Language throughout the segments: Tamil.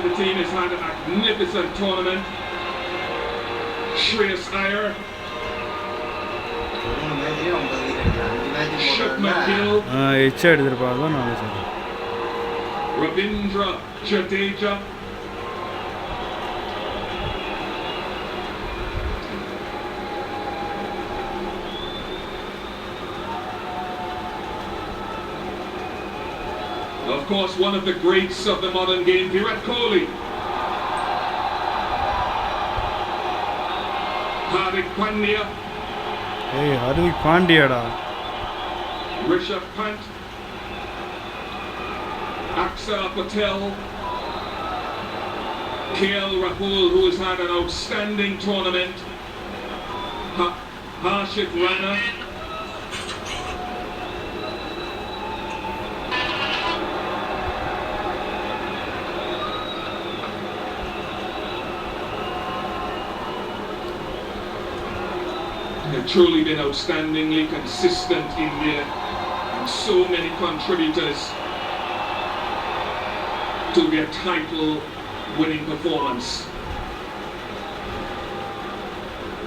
to the team. has had a magnificent tournament. Shreyas Iyer. Shukman Gill. Ravindra Jadeja. of course, one of the greats of the modern game, Virat Kohli. Hardik Pandya. Hey, Hardik Pandya da. Rishabh Pant. Aksar Patel. KL Rahul, who has had an outstanding tournament. Ha- Harshit Rana. Have truly been outstandingly consistent India and so many contributors to their title winning performance.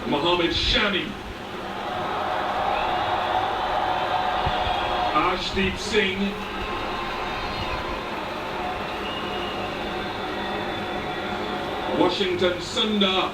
Mohammed Shami, Ashdeep Singh, Washington Sundar,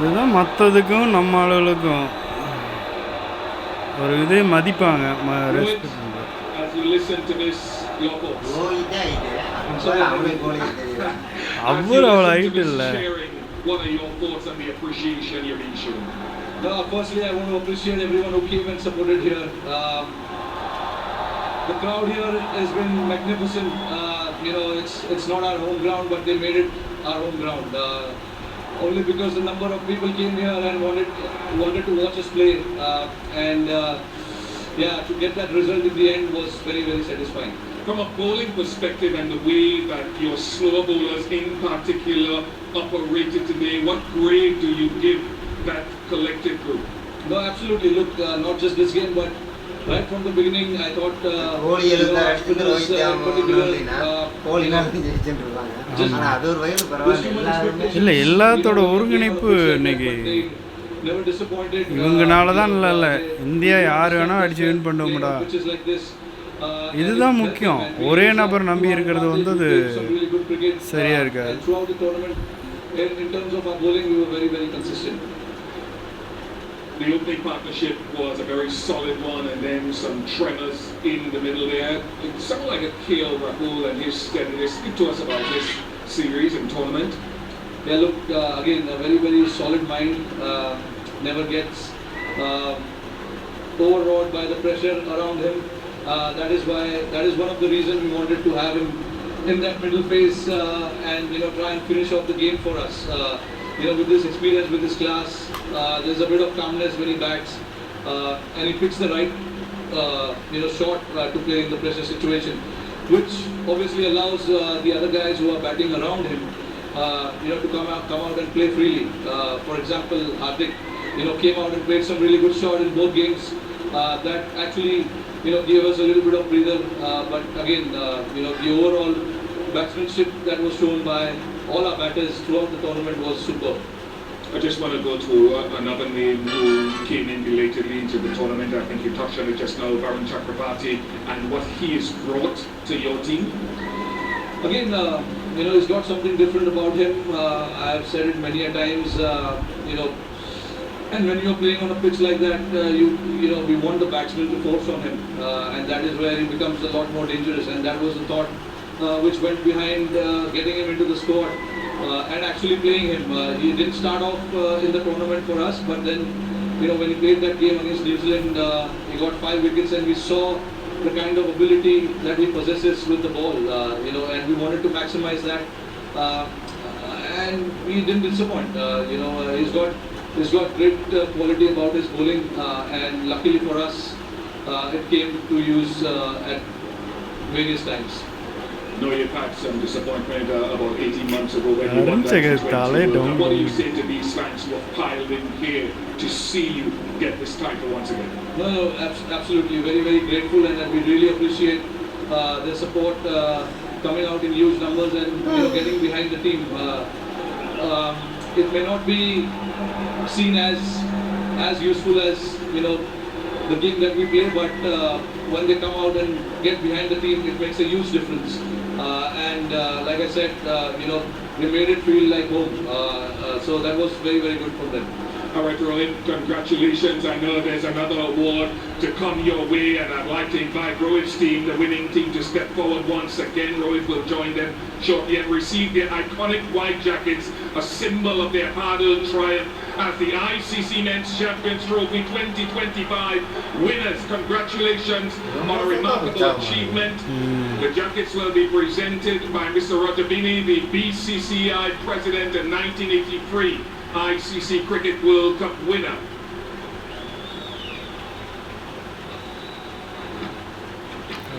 இதுதான் மற்றதுக்கும் நம்ம ஆளுகளுக்கும் ஒரு இதே மதிப்பாங்க அவர் அவ்வளோ ஹைட் இல்லை what are your thoughts on the appreciation you're being shown? No, firstly, I want to appreciate everyone who came and supported here. Um, the crowd here has been magnificent. Uh, you know, it's it's not our home ground, but they made it our home ground. Uh, only because the number of people came here and wanted wanted to watch us play, uh, and uh, yeah, to get that result in the end was very very satisfying. From a bowling perspective and the way that your slower bowlers in particular operated today, what grade do you give that collective group? No, absolutely. Look, uh, not just this game, but right from the beginning, I thought uh, know, எழுந்தா அடிச்சுட்டு uh, uh, know, ஜெயிச்சுட்டு இருப்பாங்க Just- ஆனா அது ஒரு வயது பரவாயில்ல இல்லை, எல்லாத்தோட ஒருங்கிணைப்பு இன்னைக்கு. Uh, இவங்கனால தான் இல்லை இல்லை இந்தியா யார் வேணால் அடிச்சு வின் way, பண்ணுவோம்டா uh, இதுதான் முக்கியம். ஒரே நபர் நம்பி இருக்கிறது. வந்து அது played some really good cricket, சரியா uh, இருக்காது. The opening partnership was a very solid one, and then some tremors in the middle there. Sounded like a KL Rahul and his steadiness. Speak to us about this series and tournament. Yeah, look, uh, again, a very, very solid mind. Uh, never gets um overawed by the pressure around him. Uh, that is why, that is one of the reasons we wanted to have him in that middle phase uh, and, you know, try and finish off the game for us. You know, with this experience, with this class, uh, there's a bit of calmness when he bats uh, and he picks the right, uh, you know, shot uh, to play in the pressure situation, which obviously allows uh, the other guys who are batting around him uh, you know, to come out, come out and play freely. For example, Hardik, you know, came out and played some really good shot in both games. That actually, you know, gave us a little bit of breather. But again, you know, the overall batsmanship that was shown by all our batters throughout the tournament was superb. I just want to go to uh, another name who came in belatedly into the tournament. I think you touched on it just now, Varun Chakrabarti, and what he has brought to your team. Again, uh, you know, he's got something different about him. Uh, I've said it many a times. Uh, you know, and when you're playing on a pitch like that, uh, you you know, we want the batsman to force on him, uh, and that is where he becomes a lot more dangerous. And that was the thought which went behind uh, getting him into the squad uh, and actually playing him. Uh, he didn't start off uh, in the tournament for us, but then, you know, when he played that game against New Zealand, uh, he got five wickets, and we saw the kind of ability that he possesses with the ball, uh, you know, and we wanted to maximize that. Uh, and we didn't disappoint. Uh, you know, uh, he's got he's got great uh, quality about his bowling, uh, and luckily for us, uh, it came to use uh, at various times. I know you've had some disappointment uh, about 18 months ago when you won Arun that Chagar T20 tale World Cup. don't What do you say to these fans who have piled in here to see you get this title once again? No, no, abs- absolutely. Very, very grateful, and uh, we really appreciate uh, their support uh, coming out in huge numbers and you know, getting behind the team. Uh, um, it may not be seen as as useful as you know the game that we play, but uh, when they come out and get behind the team, it makes a huge difference. Uh, and uh, like I said, uh, you know, they made it feel like home. So that was very, very good for them. All right, Rohit, congratulations. I know there's another award to come your way, and I'd like to invite Rohit's team, the winning team, to step forward once again. Rohit will join them shortly and receive their iconic white jackets, a symbol of their hard-earned triumph as the ICC Men's Champions Trophy 2025 winners. Congratulations on a remarkable achievement. The jackets will be presented by Mr. Roger Bini, the BCCI president in 1983 ICC Cricket World Cup winner.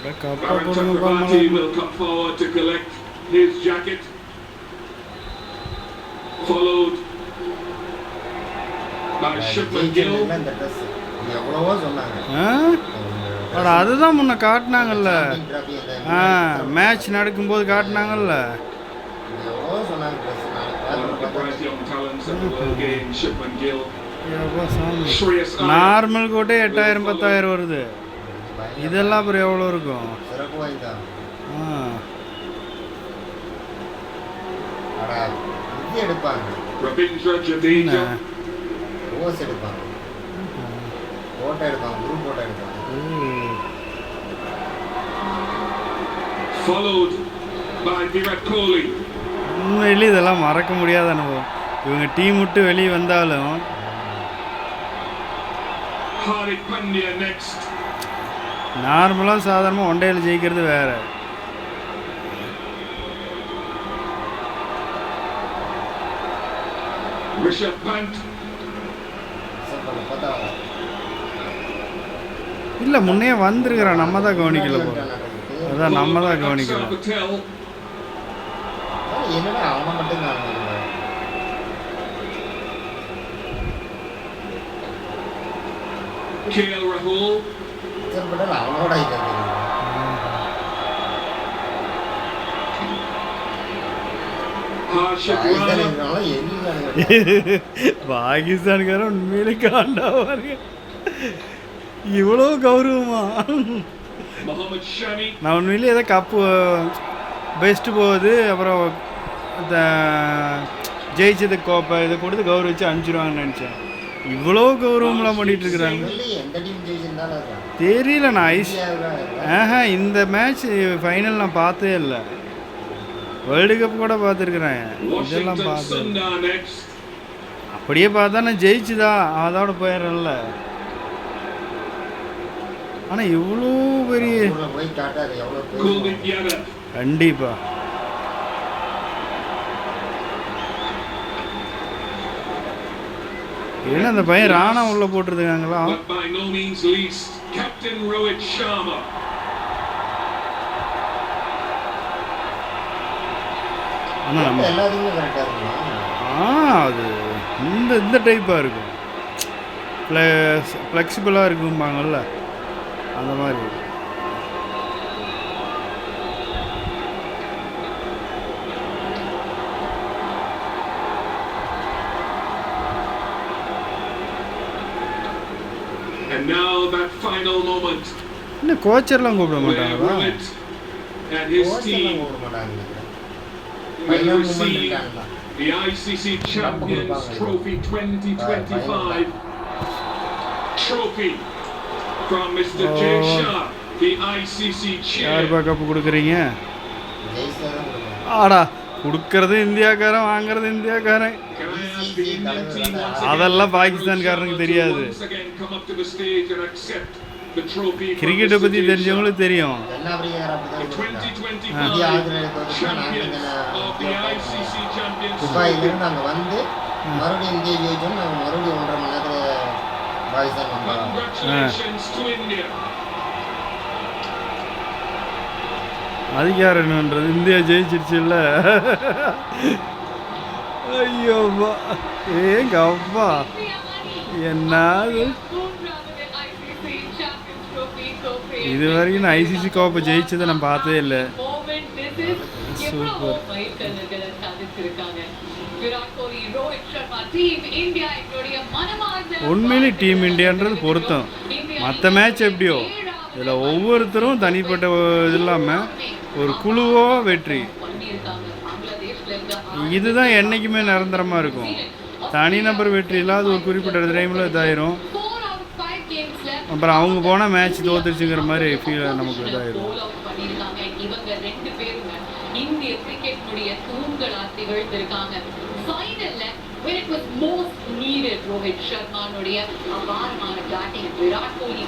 Baron Chakravarti will come forward to collect his jacket, followed by Shipman Gill. அதுதான் முன்ன காட்டினாங்கல்ல ஆ மேட்ச் நடக்கும்போது காட்டினாங்கல்ல நார்மல் கோட்டே எட்டாயிரம் பத்தாயிரம் வருது. இதெல்லாம் அப்புறம் எவ்வளோ இருக்கும்? followed by Virat Kohli. உண்மையிலே இதெல்லாம் மறக்க முடியாத அனுபவம். இவங்க டீம் விட்டு வெளியே வந்தாலும். நார்மலாக சாதாரணமாக ஒன்டையில் ஜெயிக்கிறது வேற. இல்லை முன்னே வந்திருக்கிறான். நம்ம தான் கவனிக்கல அதான் நம்ம தான் Patel. என்னடா அவனை மட்டும் தான் KL Rahul. அவனோட பாகிஸ்தானுக்காரன் உண்மையிலே காண்டாவாருங்க இவ்வளோ கௌரவமா. நான் உண்மையிலே ஏதோ கப்பு பெஸ்ட்டு போகுது அப்புறம் ஜெயிச்சது கோப்பை இதை கொடுத்து கௌரவிச்சு அனுப்பிச்சிருவாங்கன்னு நினச்சேன். இவ்வளோ கௌரவம்லாம் பண்ணிட்டு இருக்கிறாங்க. தெரியல நான் ஐஸ் ஆஹா இந்த மேட்ச் ஃபைனல் நான் பார்த்ததே இல்லை. வேர்ல்டு கப் கூட பார்த்துருக்குறேன். இதெல்லாம் பார்த்து. அப்படியே பார்த்தா நான் ஜெயிச்சுதா? அதோட போயிடுறேன்ல. ஆனால் இவ்வளோ பெரிய ஊர்ல போய் காட்டாது எவ்வளோ Kuldeep பேர் Yadav. கண்டிப்பா என்ன அந்த பையன் ராணா உள்ள போட்டிருக்காங்களா. ஆனால் நம்ம இருக்குமா? ஆ அது இந்த இந்த டைப்பாக இருக்கும். ஃப்ளெக்சிபிளாக இருக்கும்பாங்கல்ல. அந்த மாதிரி. And now that final moment இன்னும் கோச்சர்லாம் கூப்பிட where மாட்டாங்களா Rohit and his கோச்செல்லாம் team போட மாட்டாங்க நினைக்கிறேன். will Final moment receive இருக்காங்களா? the ICC Champions Trophy 2025 trophy from Mr. Jay Oh. Shah, the ICC chair. யாருப்பா கப்பு கொடுக்குறீங்க. ஆடா கொடுக்கறது இந்தியாக்காரன் வாங்குறது இந்தியாக்காரன் அதெல்லாம் பாகிஸ்தான்காரனுக்கு தெரியாது கிரிக்கெட்டை. பற்றி. தெரிஞ்சவங்களுக்கு தெரியும் தென்னாப்பிரிக்கார The அப்படிதான். 2025 இந்தியா ஆதிரேலியா தோத்துட்டா நாங்கள் champions of the ICC Champions. துபாயிலேருந்து அங்கே வந்து மறுபடியும் இந்தியா ஜெயிச்சோம் நாங்கள் மறுபடியும் ஒன்றரை மணி நேரத்தில் பாகிஸ்தான் வந்தோம் என்னன்றது இந்தியா ஜெயிச்சிருச்சு இல்லை? ஐயோப்பா ஏங்க அப்பா என்னது? இது வரைக்கும் நான் ஐசிசி கோப்பை ஜெயிச்சதை நான் பார்த்ததே இல்லை. சூப்பர் உண்மையிலே டீம் இந்தியான்றது பொருத்தம். மற்ற மேட்ச் எப்படியோ? இதில் ஒவ்வொருத்தரும் தனிப்பட்ட இது இல்லாமல் ஒரு குழுவோ வெற்றி. இதுதான் என்றைக்குமே நிரந்தரமாக இருக்கும். தனிநபர் வெற்றி இல்லாத ஒரு குறிப்பிட்ட டைமில் இதாயிரும். அப்புறம் அவங்க போனால் மேட்ச் தோத்துருச்சுங்கிற மாதிரி ஃபீல் நமக்கு இதாயிரும். இந்திய கிரிக்கெட்டுடைய திகழ்ந்திருக்காங்க ஃபைனல்ல when it was most needed அபாரமான பேட்டிங் விராட் கோலி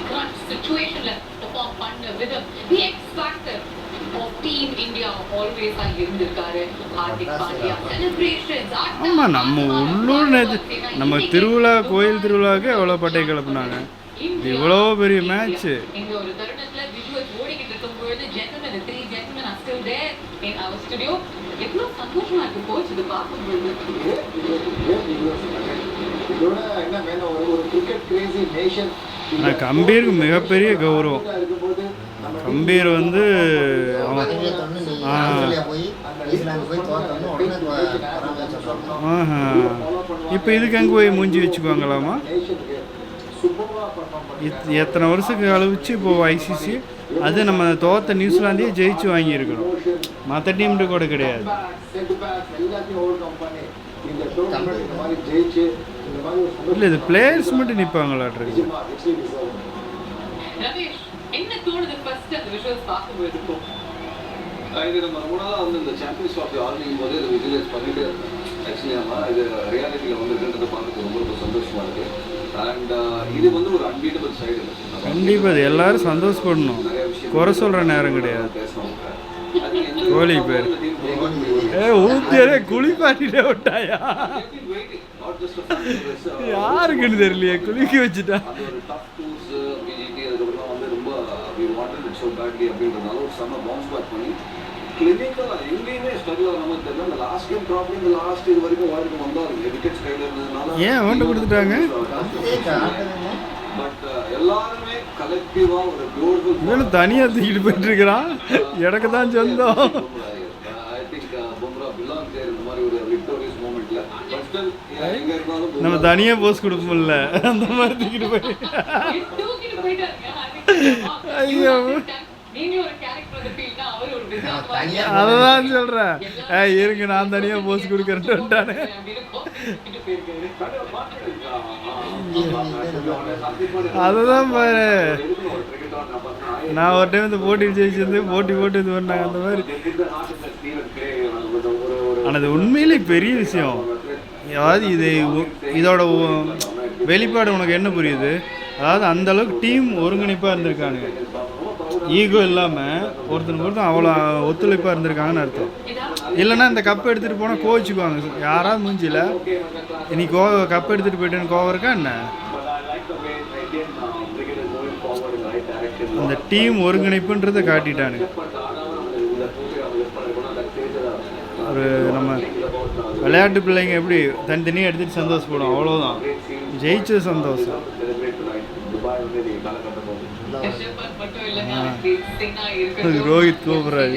சுச்சுவேஷன்ல பெர்ஃபார்ம் பண்ண விதம். தி எக்ஸ் ஃபேக்டர் ஆமாம் நம்ம உள்ளூர் நம்ம திருவிழா கோயில் திருவிழாவுக்கு எவ்வளோ பட்டை கிளப்புனாங்க இவ்வளோ பெரிய மேட்ச்சு சந்தோஷமா இருக்கு கோச் இது இதோட என்ன வேணும் ஒரு ஒரு கிரிக்கெட் கிரேசி நேஷன் ஆனால் கம்பீருக்கு மிகப்பெரிய கௌரவம். கம்பீர் வந்து அவன் ஆஹா. இப்போ இதுக்கு அங்கே போய் மூஞ்சி வச்சுக்குவாங்களாமா? எத்தனை வருஷத்துக்கு கழிச்சு இப்போ ஐசிசி அது நம்ம தோத்த நியூசிலாந்தையே ஜெயிச்சு வாங்கியிருக்கிறோம் மற்ற டீம்கிட்ட கூட கிடையாது. இல்லை இது பிளேயர்ஸ் மட்டும் நிற்பாங்களாட்ருக்கு. ரமேஷ் என்ன தோணுது ஃபர்ஸ்ட் அந்த விஷுவல்ஸ் ஆஹ் இது நம்ம ரொம்ப நாளாக வந்து இந்த சாம்பியன்ஸ் ஆஃப் ஆர்டிங் போது இதை விஜுவலைஸ் பண்ணிட்டு ஆக்சுவலி இது ரியாலிட்டியில் வந்து இருக்கின்றதை பார்த்து ரொம்ப ரொம்ப சந்தோஷமாக இருக்குது அண்ட் இது வந்து ஒரு அன்பீட்டபிள் சைடு கண்டிப்பாக இது எல்லாரும் சந்தோஷப்படணும். குறை சொல்கிற நேரம் கிடையாது. கோலி பேர். ஏ ஊத்தியரே குளிப்பாட்டிட்டே விட்டாயா? யாருக்குன்னு தெரியலையே குளிக்க வச்சுட்டா. அது ஒரு டஃப் டூஸ் பிஜிடி அதுக்கப்புறம் வந்து ரொம்ப we wanted it so badly அப்படின்றதுனால ஒரு செம்ம பவுன்ஸ் பேக் பண்ணி கிளினிக்கல் எங்கேயுமே ஸ்ட்ரகிள் ஆகாம தெரியல இந்த லாஸ்ட் கேம் ப்ராப்ளம் இந்த லாஸ்ட் இது வரைக்கும் வாழ்க்கை வந்தாரு. விக்கெட்ஸ் கையில் இருந்ததுனால ஏன் அவன்கிட்ட கொடுத்துட்டாங்க? பட் எல்லாருமே கலெக்டிவா ஒரு தனியாக தூக்கிட்டு போயிட்டு இருக்கிறான். எனக்கு தான் சொந்தம். நம்ம தனியாக போஸ் கொடுக்க முடியல அந்த மாதிரி தூக்கிட்டு போய். ஐயோ. நீங்க ஒரு கேரக்டர் ஃபீல்னா அவர் ஒரு நான் விசாரணை தனியா அதை தான் சொல்கிறேன் ஏய் இருங்க நான் தனியாக போஸ் கொடுக்குறேன்ட்டு விட்டானே அதை தான் பாரு. நான் ஒரு டைம் இந்த போட்டி ஜெயிச்சிருந்து போட்டி போட்டு இது பண்ணாங்க அந்த மாதிரி. ஆனால் இது உண்மையிலே பெரிய விஷயம். அதாவது இது? இதோட வெளிப்பாடு உனக்கு என்ன புரியுது? அதாவது அந்த அளவுக்கு டீம் ஒருங்கிணைப்பாக இருந்திருக்கானுங்க. ஈகோ இல்லாமல் ஒருத்தனுக்கு ஒருத்தன் அவ்வளோ ஒத்துழைப்பாக இருந்திருக்காங்கன்னு அர்த்தம். இல்லைன்னா இந்த கப் எடுத்துகிட்டு போனால் கோவிச்சுக்குவாங்க. யாராவது மூஞ்சியில் இனி கோ கப் எடுத்துகிட்டு போயிட்டேன்னு கோவம் இருக்கா என்ன? அந்த டீம் ஒருங்கிணைப்புன்றதை காட்டிட்டானுங்க. ஒரு நம்ம விளையாட்டு பிள்ளைங்க எப்படி தனித்தனியாக எடுத்துகிட்டு சந்தோஷப்படும் அவ்வளோதான் ஜெயிச்சது சந்தோஷம். ரோஹித் கூப்பிடுறாரு.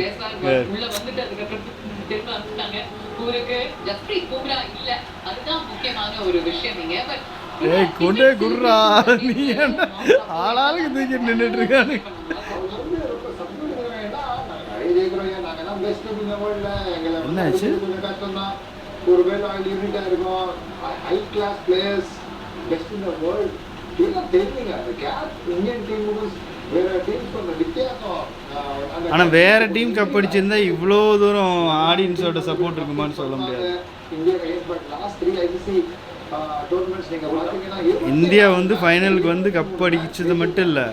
ஏய் கொண்டே குடுறா நீ என்ன? ஆளாளுக்கு தூக்கிட்டு நின்றுட்டு இருக்கானு. என்னாச்சு? ஒருவேளை லிமிட்டா இருக்கும் high class players best in the world இதெல்லாம் தெரியுங்க அந்த கேப் இந்தியன் டீமுக்கும் வேற டீம்ஸ் அந்த வித்தியாசம் ஆஹ், அந்த ஆனால் வேற டீம் கப் அடிச்சிருந்தா இவ்வளோ தூரம் ஆடியன்ஸோட சப்போர்ட் இருக்குமான்னு சொல்ல முடியாது. India but last three ICC tournaments நீங்கள் பார்த்தீங்கன்னா everything இந்தியா வந்து ஃபைனலுக்கு வந்து கப் அடிச்சது மட்டும் இல்லை.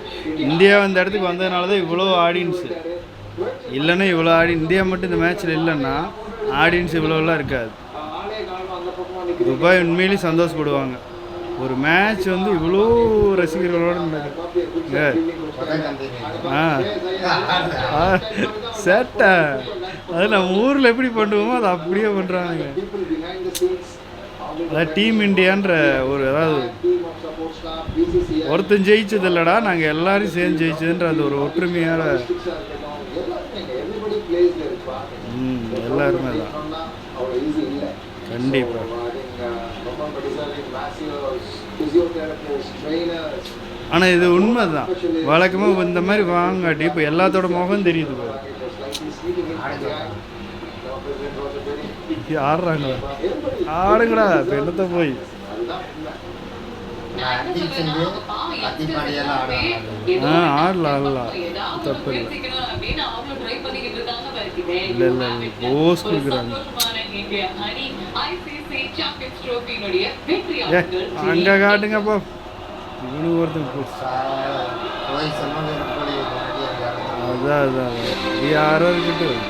இந்தியா இந்த இடத்துக்கு வந்ததுனால தான் இவ்வளோ ஆடியன்ஸு இல்லைன்னா இவ்வளோ ஆடி இந்தியா மட்டும் இந்த மேட்ச்சில் இல்லைன்னா ஆடியன்ஸ் இவ்வளோலாம் இருக்காது. துபாய் உண்மையிலேயே சந்தோஷப்படுவாங்க. ஒரு மேட்ச் வந்து இவ்வளோ ரசிகர்களோடு நடக்குது. ஆ. ஆ, சேட்டை அது நம்ம ஊரில் எப்படி பண்ணுவோமோ அதை அப்படியே பண்ணுறாங்க அதாவது டீம் இந்தியான்ற ஒரு அதாவது ஒருத்தன் ஜெயிச்சது இல்லைடா நாங்கள் எல்லாரும் சேர்ந்து ஜெயிச்சதுன்ற அந்த ஒரு ஒற்றுமையான districts ஆ இருக்கட்டும் எல்லாருமே everybody plays their part ம் எல்லாருமே தான் சொன்னா அவ்வளோ ஈஸி இல்லை கண்டிப்பா. So, I think, uh, ரொம்ப deserving massive physiotherapists, trainers, ஆனால் இது உண்மை தான் வழக்கமாக இந்த மாதிரி வாங்காட்டி இப்போ எல்லாத்தோட முகம் தெரியுது ஆடுறாங்களா? ஆடுங்கடா இப்போ என்னத்த போய்? ஆடலாம், ஆடலாம். தப்பு இல்லை. இல்லை, இல்லை, போஸ் கொடுக்குறாங்க. அங்கே காட்டுங்கப்பா இவனுக்கு ஒருத்தன் அதான் அதான் யாரோ இருக்கட்டும்